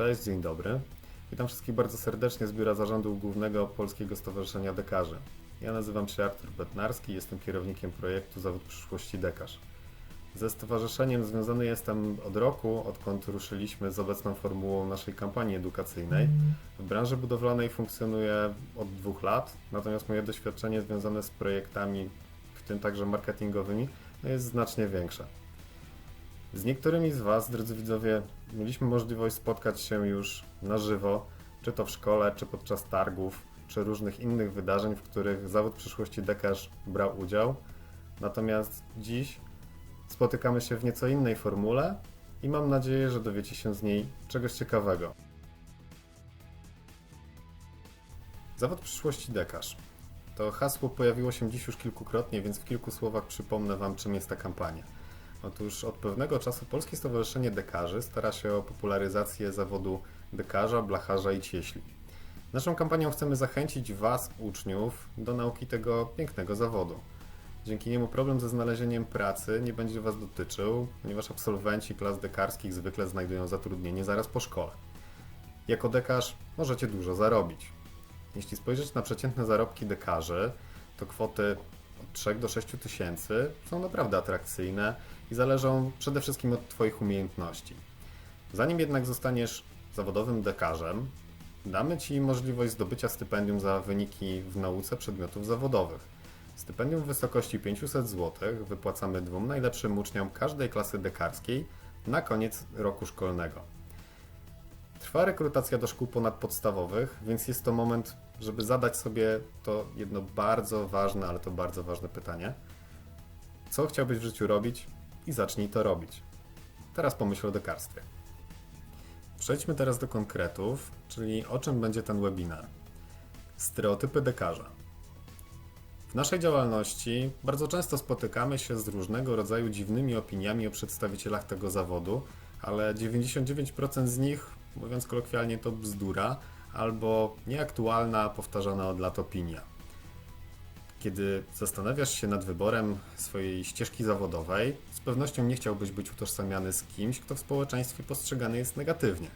Cześć, dzień dobry. Witam wszystkich bardzo serdecznie z Biura Zarządu Głównego Polskiego Stowarzyszenia Dekarzy. Ja nazywam się Artur Betnarski, jestem kierownikiem projektu Zawód Przyszłości Dekarz. Ze stowarzyszeniem związany jestem od roku, odkąd ruszyliśmy z obecną formułą naszej kampanii edukacyjnej. W branży budowlanej funkcjonuję od dwóch lat, natomiast moje doświadczenie związane z projektami, w tym także marketingowymi, no jest znacznie większe. Z niektórymi z Was, drodzy widzowie, mieliśmy możliwość spotkać się już na żywo, czy to w szkole, czy podczas targów, czy różnych innych wydarzeń, w których zawód przyszłości dekarz brał udział. Natomiast dziś spotykamy się w nieco innej formule i mam nadzieję, że dowiecie się z niej czegoś ciekawego. Zawód przyszłości dekarz. To hasło pojawiło się dziś już kilkukrotnie, więc w kilku słowach przypomnę Wam, czym jest ta kampania. Otóż od pewnego czasu Polskie Stowarzyszenie Dekarzy stara się o popularyzację zawodu dekarza, blacharza i cieśli. Naszą kampanią chcemy zachęcić Was, uczniów, do nauki tego pięknego zawodu. Dzięki niemu problem ze znalezieniem pracy nie będzie Was dotyczył, ponieważ absolwenci klas dekarskich zwykle znajdują zatrudnienie zaraz po szkole. Jako dekarz możecie dużo zarobić. Jeśli spojrzeć na przeciętne zarobki dekarzy, to kwoty od 3 do 6 tysięcy są naprawdę atrakcyjne i zależą przede wszystkim od Twoich umiejętności. Zanim jednak zostaniesz zawodowym dekarzem, damy Ci możliwość zdobycia stypendium za wyniki w nauce przedmiotów zawodowych. Stypendium w wysokości 500 zł wypłacamy dwóm najlepszym uczniom każdej klasy dekarskiej na koniec roku szkolnego. Trwa rekrutacja do szkół ponadpodstawowych, więc jest to moment, żeby zadać sobie to jedno bardzo ważne, ale to bardzo ważne pytanie. Co chciałbyś w życiu robić i zacznij to robić. Teraz pomyśl o dekarstwie. Przejdźmy teraz do konkretów, czyli o czym będzie ten webinar. Stereotypy dekarza. W naszej działalności bardzo często spotykamy się z różnego rodzaju dziwnymi opiniami o przedstawicielach tego zawodu, ale 99% z nich, mówiąc kolokwialnie, to bzdura albo nieaktualna, powtarzana od lat opinia. Kiedy zastanawiasz się nad wyborem swojej ścieżki zawodowej, z pewnością nie chciałbyś być utożsamiany z kimś, kto w społeczeństwie postrzegany jest negatywnie.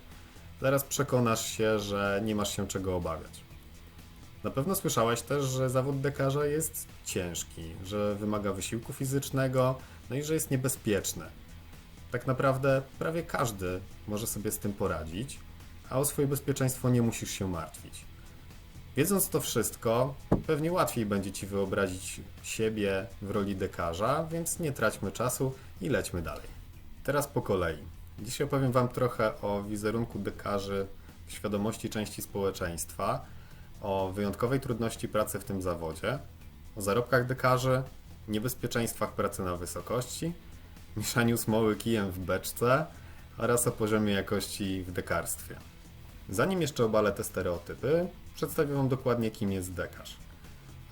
Zaraz przekonasz się, że nie masz się czego obawiać. Na pewno słyszałeś też, że zawód dekarza jest ciężki, że wymaga wysiłku fizycznego, no i że jest niebezpieczny. Tak naprawdę prawie każdy może sobie z tym poradzić, a o swoje bezpieczeństwo nie musisz się martwić. Wiedząc to wszystko, pewnie łatwiej będzie Ci wyobrazić siebie w roli dekarza, więc nie traćmy czasu i lećmy dalej. Teraz po kolei. Dzisiaj opowiem Wam trochę o wizerunku dekarzy w świadomości części społeczeństwa, o wyjątkowej trudności pracy w tym zawodzie, o zarobkach dekarzy, niebezpieczeństwach pracy na wysokości, mieszaniu smoły kijem w beczce oraz o poziomie jakości w dekarstwie. Zanim jeszcze obalę te stereotypy, przedstawię Wam dokładnie, kim jest dekarz.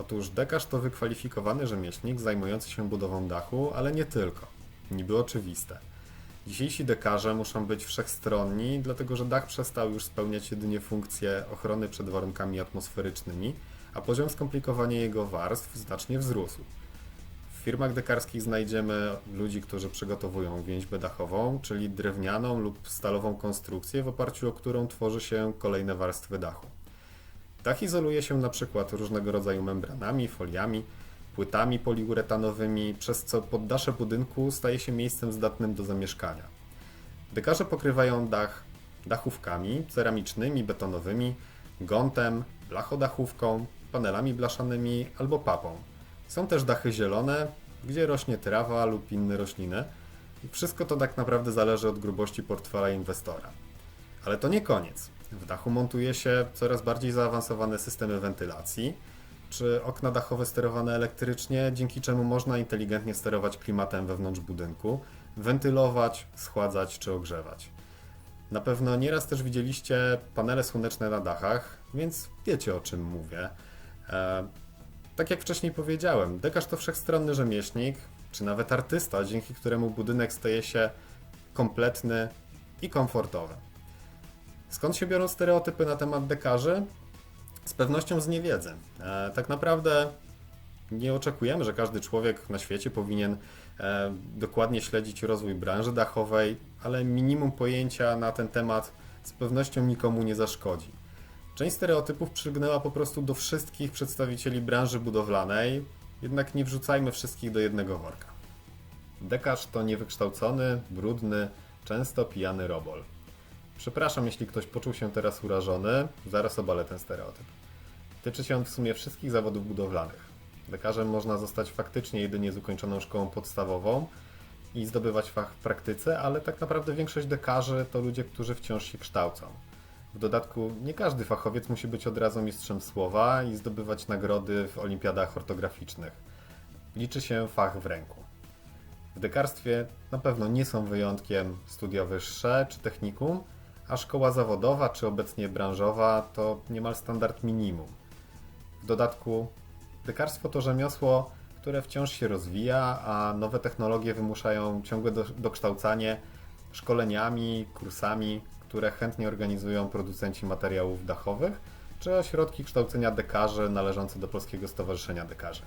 Otóż dekarz to wykwalifikowany rzemieślnik zajmujący się budową dachu, ale nie tylko. Niby oczywiste. Dzisiejsi dekarze muszą być wszechstronni, dlatego że dach przestał już spełniać jedynie funkcję ochrony przed warunkami atmosferycznymi, a poziom skomplikowania jego warstw znacznie wzrósł. W firmach dekarskich znajdziemy ludzi, którzy przygotowują więźbę dachową, czyli drewnianą lub stalową konstrukcję, w oparciu o którą tworzy się kolejne warstwy dachu. Dach izoluje się na przykład różnego rodzaju membranami, foliami, płytami poliuretanowymi, przez co poddasze budynku staje się miejscem zdatnym do zamieszkania. Dekarze pokrywają dach dachówkami ceramicznymi, betonowymi, gątem, blachodachówką, panelami blaszanymi albo papą. Są też dachy zielone, gdzie rośnie trawa lub inne rośliny. Wszystko to tak naprawdę zależy od grubości portfela inwestora. Ale to nie koniec. W dachu montuje się coraz bardziej zaawansowane systemy wentylacji, czy okna dachowe sterowane elektrycznie, dzięki czemu można inteligentnie sterować klimatem wewnątrz budynku, wentylować, schładzać czy ogrzewać. Na pewno nieraz też widzieliście panele słoneczne na dachach, więc wiecie o czym mówię. E, tak jak wcześniej powiedziałem, dekarz to wszechstronny rzemieślnik, czy nawet artysta, dzięki któremu budynek staje się kompletny i komfortowy. Skąd się biorą stereotypy na temat dekarzy? Z pewnością z niewiedzy. E, tak naprawdę nie oczekujemy, że każdy człowiek na świecie powinien e, dokładnie śledzić rozwój branży dachowej, ale minimum pojęcia na ten temat z pewnością nikomu nie zaszkodzi. Część stereotypów przygnęła po prostu do wszystkich przedstawicieli branży budowlanej, jednak nie wrzucajmy wszystkich do jednego worka. Dekarz to niewykształcony, brudny, często pijany robol. Przepraszam, jeśli ktoś poczuł się teraz urażony, zaraz obalę ten stereotyp. Tyczy się on w sumie wszystkich zawodów budowlanych. Dekarzem można zostać faktycznie jedynie z ukończoną szkołą podstawową i zdobywać fach w praktyce, ale tak naprawdę większość dekarzy to ludzie, którzy wciąż się kształcą. W dodatku nie każdy fachowiec musi być od razu mistrzem słowa i zdobywać nagrody w olimpiadach ortograficznych. Liczy się fach w ręku. W dekarstwie na pewno nie są wyjątkiem studia wyższe czy technikum, a szkoła zawodowa czy obecnie branżowa to niemal standard minimum. W dodatku dekarstwo to rzemiosło, które wciąż się rozwija, a nowe technologie wymuszają ciągłe do, dokształcanie szkoleniami, kursami, które chętnie organizują producenci materiałów dachowych czy ośrodki kształcenia dekarzy należące do Polskiego Stowarzyszenia Dekarzy.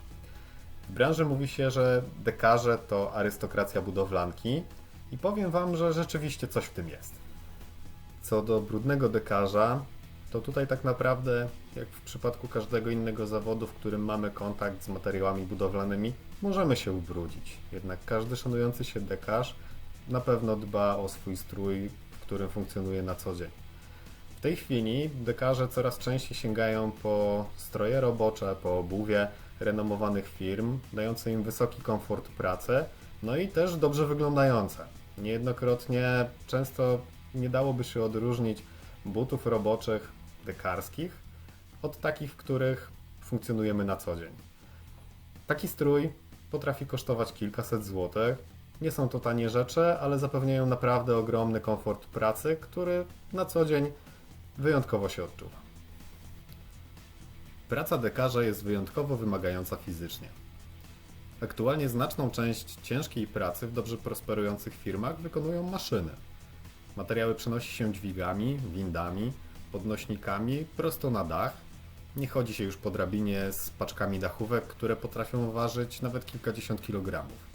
W branży mówi się, że dekarze to arystokracja budowlanki i powiem Wam, że rzeczywiście coś w tym jest. Co do brudnego dekarza, to tutaj tak naprawdę, jak w przypadku każdego innego zawodu, w którym mamy kontakt z materiałami budowlanymi, możemy się ubrudzić. Jednak każdy szanujący się dekarz na pewno dba o swój strój, w którym funkcjonuje na co dzień. W tej chwili dekarze coraz częściej sięgają po stroje robocze, po obuwie renomowanych firm, dające im wysoki komfort pracy, no i też dobrze wyglądające. Niejednokrotnie często nie dałoby się odróżnić butów roboczych dekarskich od takich, w których funkcjonujemy na co dzień. Taki strój potrafi kosztować kilkaset złotych. Nie są to tanie rzeczy, ale zapewniają naprawdę ogromny komfort pracy, który na co dzień wyjątkowo się odczuwa. Praca dekarza jest wyjątkowo wymagająca fizycznie. Aktualnie znaczną część ciężkiej pracy w dobrze prosperujących firmach wykonują maszyny. Materiały przenosi się dźwigami, windami, podnośnikami prosto na dach. Nie chodzi się już po drabinie z paczkami dachówek, które potrafią ważyć nawet kilkadziesiąt kilogramów.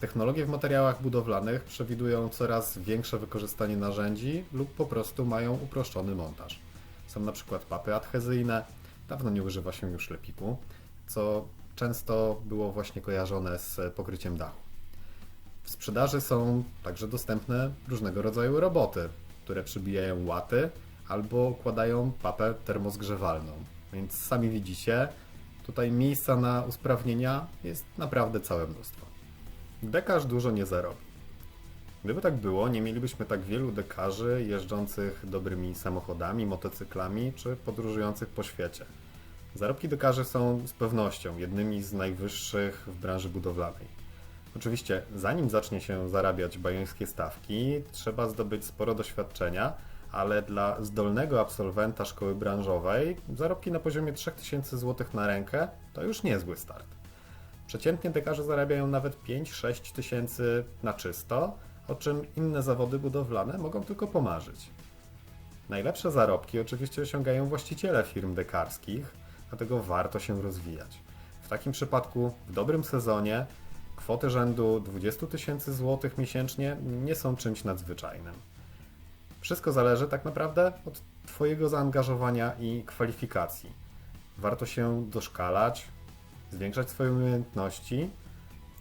Technologie w materiałach budowlanych przewidują coraz większe wykorzystanie narzędzi lub po prostu mają uproszczony montaż. Są na przykład papy adhezyjne, dawno nie używa się już lepiku, co często było właśnie kojarzone z pokryciem dachu. W sprzedaży są także dostępne różnego rodzaju roboty, które przybijają łaty albo układają papę termozgrzewalną. Więc sami widzicie, tutaj miejsca na usprawnienia jest naprawdę całe mnóstwo. Dekarz dużo nie zarobi. Gdyby tak było, nie mielibyśmy tak wielu dekarzy jeżdżących dobrymi samochodami, motocyklami czy podróżujących po świecie. Zarobki dekarzy są z pewnością jednymi z najwyższych w branży budowlanej. Oczywiście, zanim zacznie się zarabiać bajońskie stawki, trzeba zdobyć sporo doświadczenia, ale dla zdolnego absolwenta szkoły branżowej zarobki na poziomie 3000 zł na rękę to już niezły start. Przeciętnie dekarze zarabiają nawet 5-6 tysięcy na czysto, o czym inne zawody budowlane mogą tylko pomarzyć. Najlepsze zarobki oczywiście osiągają właściciele firm dekarskich, dlatego warto się rozwijać. W takim przypadku w dobrym sezonie kwoty rzędu 20 tysięcy złotych miesięcznie nie są czymś nadzwyczajnym. Wszystko zależy tak naprawdę od Twojego zaangażowania i kwalifikacji. Warto się doszkalać, zwiększać swoje umiejętności,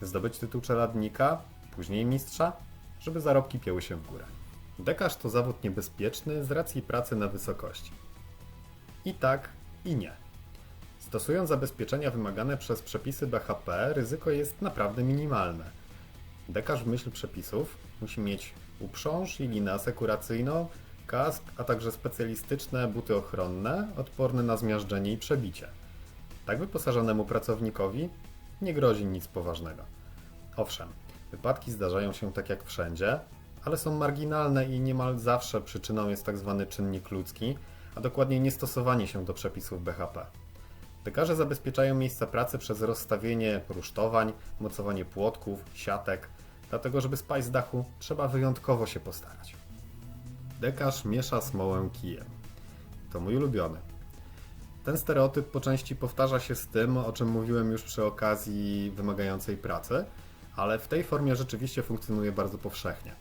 zdobyć tytuł czeladnika, później mistrza, żeby zarobki pięły się w górę. Dekarz to zawód niebezpieczny z racji pracy na wysokości. I tak, i nie. Stosując zabezpieczenia wymagane przez przepisy BHP, ryzyko jest naprawdę minimalne. Dekarz w myśl przepisów musi mieć uprząż i linę asekuracyjną, kask, a także specjalistyczne buty ochronne, odporne na zmiażdżenie i przebicie. Tak wyposażonemu pracownikowi nie grozi nic poważnego. Owszem, wypadki zdarzają się tak jak wszędzie, ale są marginalne i niemal zawsze przyczyną jest tzw. czynnik ludzki, a dokładniej niestosowanie się do przepisów BHP. Dekarze zabezpieczają miejsca pracy przez rozstawienie rusztowań, mocowanie płotków, siatek, dlatego żeby spać z dachu trzeba wyjątkowo się postarać. Dekarz miesza smołę kijem. To mój ulubiony. Ten stereotyp po części powtarza się z tym, o czym mówiłem już przy okazji wymagającej pracy, ale w tej formie rzeczywiście funkcjonuje bardzo powszechnie.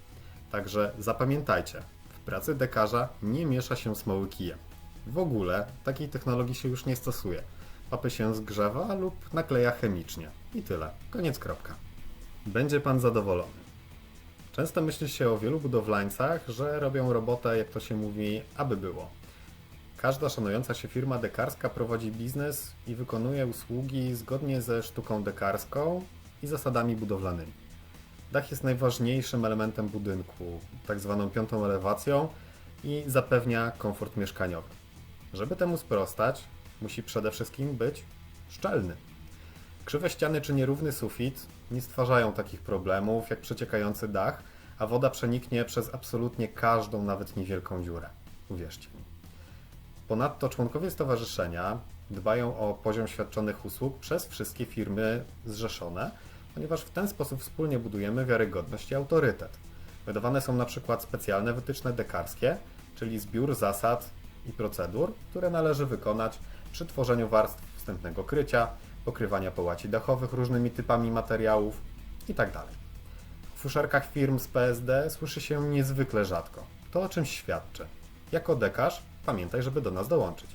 Także zapamiętajcie, w pracy dekarza nie miesza się smoły kijem. W ogóle takiej technologii się już nie stosuje. Papy się zgrzewa lub nakleja chemicznie. I tyle. Koniec kropka. Będzie pan zadowolony. Często myśli się o wielu budowlańcach, że robią robotę, jak to się mówi, aby było. Każda szanująca się firma dekarska prowadzi biznes i wykonuje usługi zgodnie ze sztuką dekarską i zasadami budowlanymi. Dach jest najważniejszym elementem budynku, tak zwaną piątą elewacją i zapewnia komfort mieszkaniowy. Żeby temu sprostać, musi przede wszystkim być szczelny. Krzywe ściany czy nierówny sufit nie stwarzają takich problemów jak przeciekający dach, a woda przeniknie przez absolutnie każdą, nawet niewielką dziurę. Uwierzcie mi. Ponadto członkowie stowarzyszenia dbają o poziom świadczonych usług przez wszystkie firmy zrzeszone, ponieważ w ten sposób wspólnie budujemy wiarygodność i autorytet. Wydawane są na przykład specjalne wytyczne dekarskie, czyli zbiór zasad i procedur, które należy wykonać przy tworzeniu warstw wstępnego krycia, pokrywania połaci dachowych różnymi typami materiałów itd. W fuszerkach firm z PSD słyszy się niezwykle rzadko. To o czymś świadczy. Jako dekarz pamiętaj, żeby do nas dołączyć.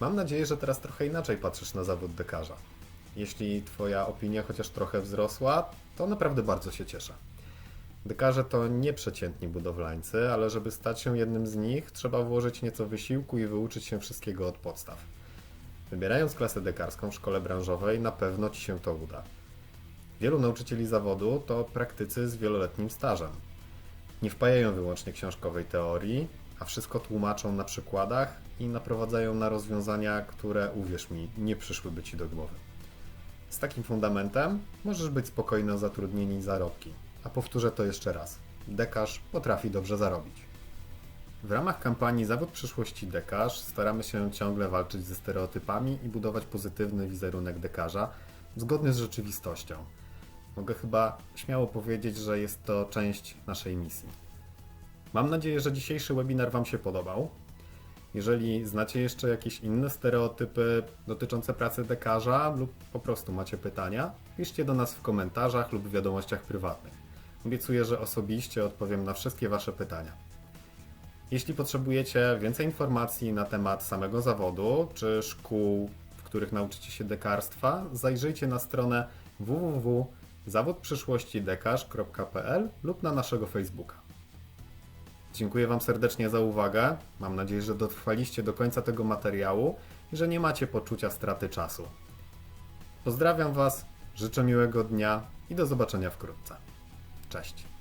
Mam nadzieję, że teraz trochę inaczej patrzysz na zawód dekarza. Jeśli Twoja opinia chociaż trochę wzrosła, to naprawdę bardzo się cieszę. Dekarze to nie przeciętni budowlańcy, ale żeby stać się jednym z nich, trzeba włożyć nieco wysiłku i wyuczyć się wszystkiego od podstaw. Wybierając klasę dekarską w szkole branżowej, na pewno Ci się to uda. Wielu nauczycieli zawodu to praktycy z wieloletnim stażem. Nie wpajają wyłącznie książkowej teorii, a wszystko tłumaczą na przykładach i naprowadzają na rozwiązania, które, uwierz mi, nie przyszłyby Ci do głowy. Z takim fundamentem możesz być spokojny o zatrudnienie i zarobki. A powtórzę to jeszcze raz. Dekarz potrafi dobrze zarobić. W ramach kampanii Zawód przyszłości dekarz staramy się ciągle walczyć ze stereotypami i budować pozytywny wizerunek dekarza zgodny z rzeczywistością. Mogę chyba śmiało powiedzieć, że jest to część naszej misji. Mam nadzieję, że dzisiejszy webinar Wam się podobał. Jeżeli znacie jeszcze jakieś inne stereotypy dotyczące pracy dekarza lub po prostu macie pytania, piszcie do nas w komentarzach lub w wiadomościach prywatnych. Obiecuję, że osobiście odpowiem na wszystkie Wasze pytania. Jeśli potrzebujecie więcej informacji na temat samego zawodu czy szkół, w których nauczycie się dekarstwa, zajrzyjcie na stronę www.zawodprzyszłościdekarz.pl lub na naszego Facebooka. Dziękuję Wam serdecznie za uwagę. Mam nadzieję, że dotrwaliście do końca tego materiału i że nie macie poczucia straty czasu. Pozdrawiam Was, życzę miłego dnia i do zobaczenia wkrótce. Cześć.